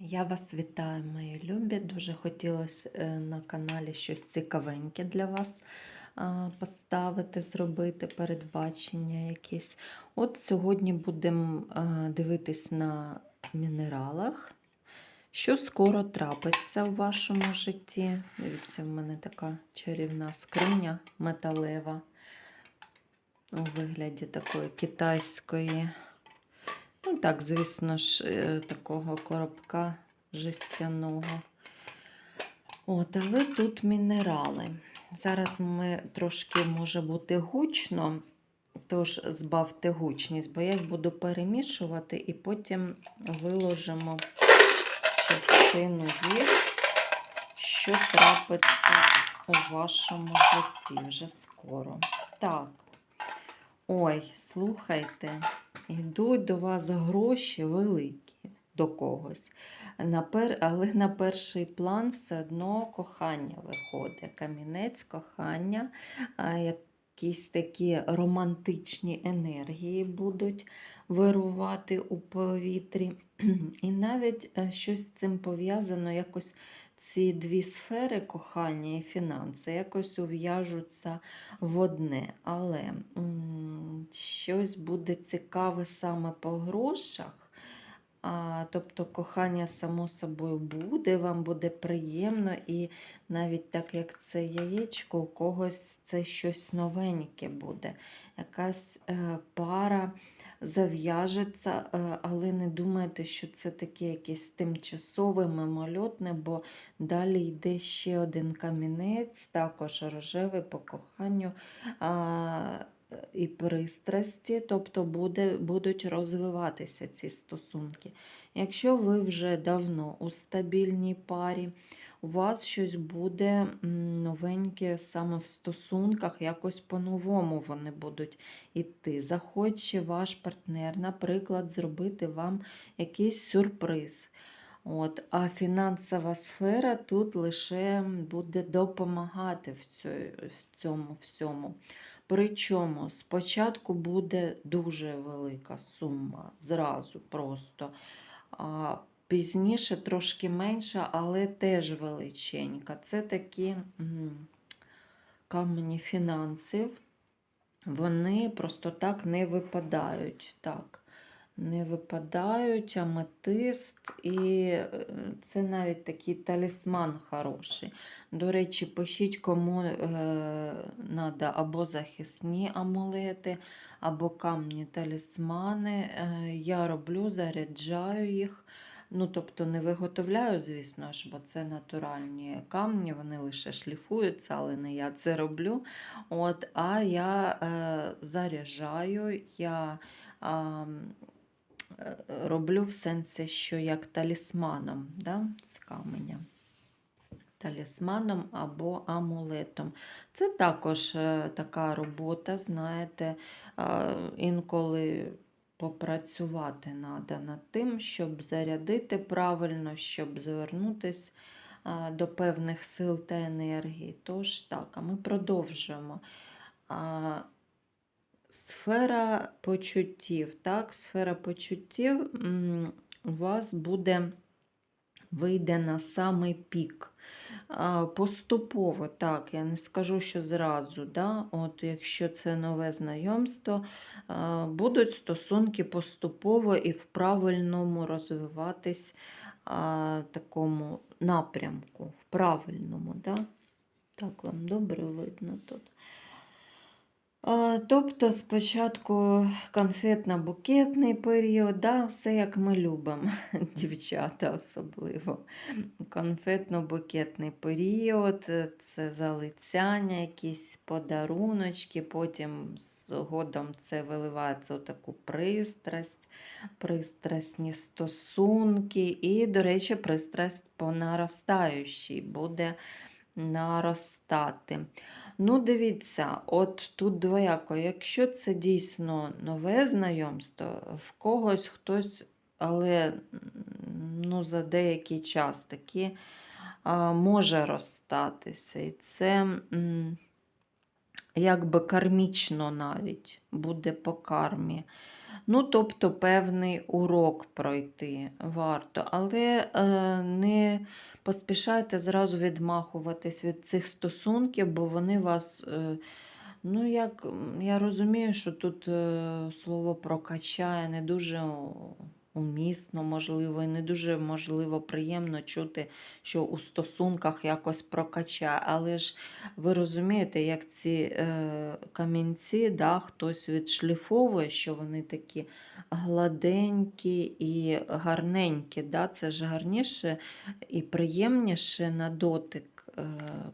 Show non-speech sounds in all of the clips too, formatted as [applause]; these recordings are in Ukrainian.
Я вас вітаю, мої любі. Дуже хотілося е, на каналі щось цікавеньке для вас поставити, зробити, передбачення якісь. От сьогодні будемо дивитись на мінералах, що скоро трапиться в вашому житті. Дивіться, в мене така чарівна скриня металева у вигляді такої китайської. Ну так, звісно ж, е, такого коробка жестяного. От, але тут мінерали. Зараз ми трошки може бути гучно, тож збавте гучність, бо я їх буду перемішувати і потім виложимо частину їх, що трапиться у вашому житті вже скоро. Так. Ой, слухайте. Йдуть до вас гроші великі до когось. Але на перший план все одно кохання виходить. Камінець, кохання, якісь такі романтичні енергії будуть вирувати у повітрі. [clears throat] І навіть е, щось з цим пов'язано, якось ці дві сфери кохання і фінанси якось ув'яжуться в одне. Але щось буде цікаве саме по грошах. А, тобто кохання само собою буде, вам буде приємно, і навіть так як це яєчко, у когось це щось новеньке буде. Якась е, пара зав'яжеться, е, але не думайте, що це таке якесь тимчасове, мимольотне, бо далі йде ще один камінець, також рожевий по коханню. І пристрасті, тобто буде, будуть розвиватися ці стосунки. Якщо ви вже давно у стабільній парі, у вас щось буде новеньке саме в стосунках, якось по-новому вони будуть йти. Захоче ваш партнер, наприклад, зробити вам якийсь сюрприз. От, А фінансова сфера тут лише буде допомагати в цьому всьому. Причому спочатку буде дуже велика сума, зразу просто. Пізніше трошки менша, але теж величенька. Це такі камені фінансів. Вони просто так не випадають. Так, не випадають, аметист, і е, це навіть такий талісман хороший. До речі, пишіть, кому треба або захисні амулети, або камні талісмани. Е, Я роблю, заряджаю їх. Ну, тобто не виготовляю, звісно ж, бо це натуральні камні, вони лише шліфуються, але не я це роблю. От, А я е, заряджаю, я е, роблю в сенсі, що як талісманом да, з каменя. Талісманом або амулетом. Це також е, така робота, знаєте, інколи попрацювати треба над тим, щоб зарядити правильно, щоб звернутися до певних сил та енергії. Тож так, а ми продовжуємо. Сфера почуттів. Так, сфера почуттів у вас буде вийде на самий пік. Поступово, так, я не скажу, що зразу, да? От якщо це нове знайомство, будуть стосунки поступово і в правильному розвиватись такому напрямку, в правильному. Да? Так, вам добре видно тут. Тобто спочатку конфетно-букетний період, да, все як ми любимо, [laughs] дівчата особливо. Конфетно-букетний період, е, це залицяння, якісь подаруночки, потім згодом це виливається у таку пристрасть, пристрасні стосунки, і, до речі, пристрасть по наростаючій буде наростати. Ну, дивіться, от тут двояко, якщо це дійсно нове знайомство, в когось хтось, але ну, за деякий час таки може розстатися. І це м, якби кармічно навіть буде по кармі. Ну, тобто, певний урок пройти варто, але е, не поспішайте зразу відмахуватись від цих стосунків, бо вони вас. Е, Ну, як я розумію, що тут е, слово прокачає не дуже умісно, можливо, і не дуже можливо приємно чути, що у стосунках якось прокачає. Але ж ви розумієте, як ці е, камінці, да, хтось відшліфовує, що вони такі гладенькі і гарненькі. Да? Це ж гарніше і приємніше на дотик е,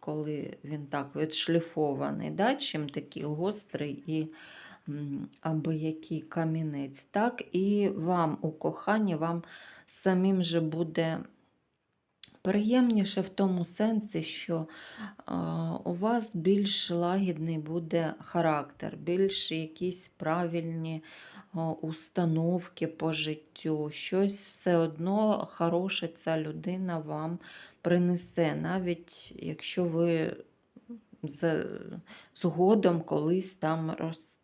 коли він так відшліфований, да, чим такий гострий і або який камінець. Так, і вам у коханні, вам самим же буде приємніше в тому сенсі, що у вас більш лагідний буде характер, більш якісь правильні установки по життю, щось все одно хороше ця людина вам принесе, навіть якщо ви згодом колись там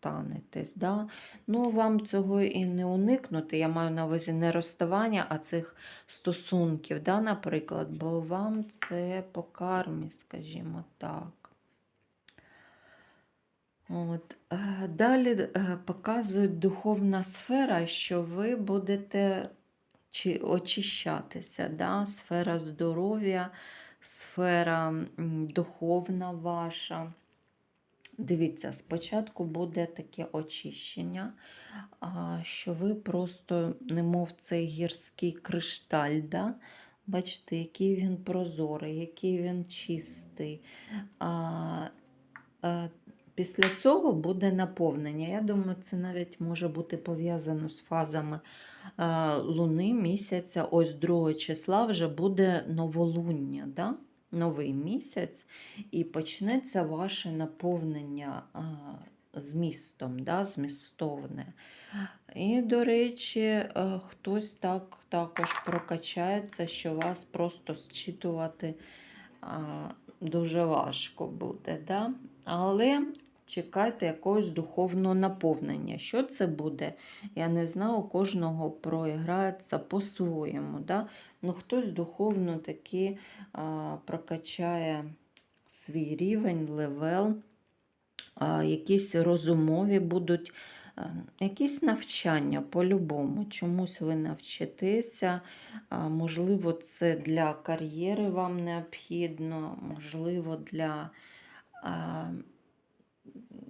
розстанетесь. Да? Ну, вам цього і не уникнути. Я маю на увазі не розставання, а цих стосунків, да, наприклад, бо вам це по кармі, скажімо так. От. е, Далі е, показують духовна сфера, що ви будете чи очищатися, да? сфера здоров'я, сфера духовна ваша. Дивіться, спочатку буде таке очищення, що ви просто, немов цей гірський кришталь, да? бачите, який він прозорий, який він чистий. А, Після цього буде наповнення. Я думаю, це навіть може бути пов'язано з фазами е, луни місяця. Ось 2 числа вже буде новолуння, да? Новий місяць, і почнеться ваше наповнення змістом, да? змістовне. І, до речі, е, хтось так також прокачається, що вас просто зчитувати дуже важко буде. Да? Але чекайте якогось духовного наповнення. Що це буде? Я не знаю, у кожного проіграється по-своєму. Да? Ну, хтось духовно таки а, прокачає свій рівень, левел, а, якісь розумові будуть. Якісь навчання по-любому, чомусь ви навчитеся, можливо, це для кар'єри вам необхідно, можливо, для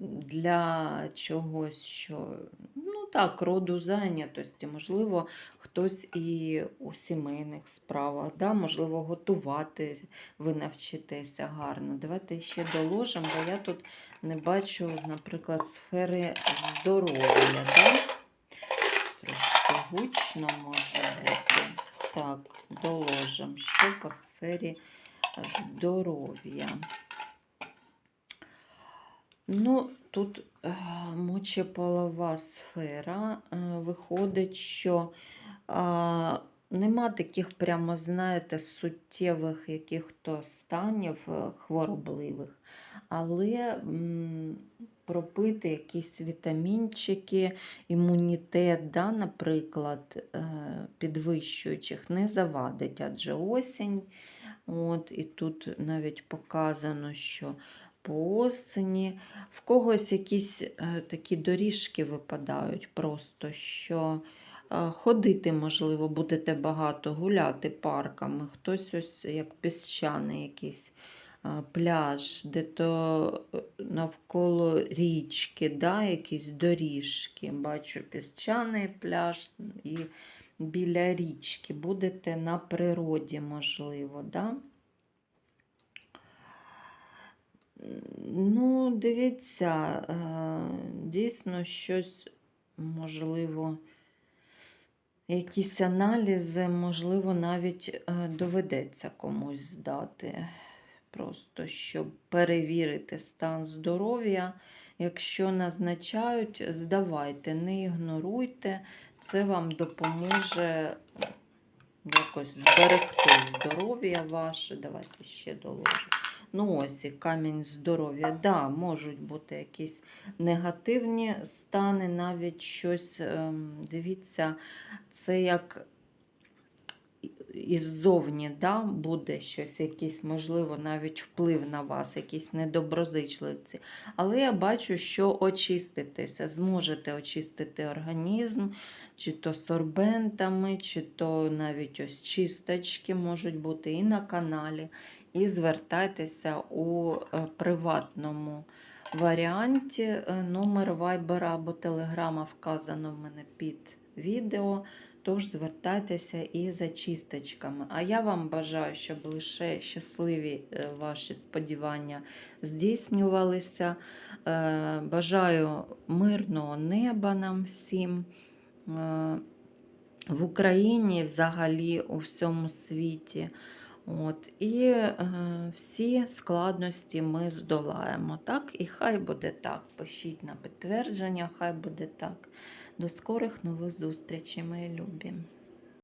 для чогось, що, ну так, роду зайнятості. Можливо, хтось і у сімейних справах, да? можливо, готувати ви навчитеся гарно. Давайте ще доложимо, бо я тут не бачу, наприклад, сфери здоров'я. Да? Трошки гучно може бути. Так, доложимо, що по сфері здоров'я. Ну, тут е, мочеполова сфера. Е, виходить, що е, нема таких прямо, знаєте, суттєвих яких-то станів хворобливих, але пропити якісь вітамінчики, імунітет, да, наприклад, підвищуючих не завадить, адже осінь. От, і тут навіть показано, що по осені. В когось якісь е, такі доріжки випадають, просто що е, ходити, можливо, будете багато гуляти парками. Хтось ось як піщаний якийсь е, пляж, де то навколо річки, да, якісь доріжки. Бачу піщаний пляж і біля річки. Будете на природі, можливо. Да? Ну, дивіться, е, дійсно щось можливо, якісь аналізи, можливо, навіть е, доведеться комусь здати. Просто щоб перевірити стан здоров'я. Якщо назначають, здавайте, не ігноруйте, це вам допоможе якось зберегти здоров'я ваше. Давайте ще доложимо. Ну ось і камінь здоров'я. Да, можуть бути якісь негативні стани, навіть щось, ем, дивіться, це як іззовні да, буде щось, якийсь, можливо, навіть вплив на вас, якісь недоброзичливці. Але я бачу, що очиститеся, зможете очистити організм, чи то сорбентами, чи то навіть ось чисточки можуть бути і на каналі. І звертайтеся у е, приватному варіанті. Е, Номер вайбера або телеграма вказано в мене під відео. Тож звертайтеся і за чисточками. А я вам бажаю, щоб лише щасливі е, ваші сподівання здійснювалися. Бажаю мирного неба нам всім. В Україні, взагалі, у всьому світі. От, і е, всі складності ми здолаємо. Так? І хай буде так. Пишіть на підтвердження, хай буде так. До скорих нових зустрічей, мої любі.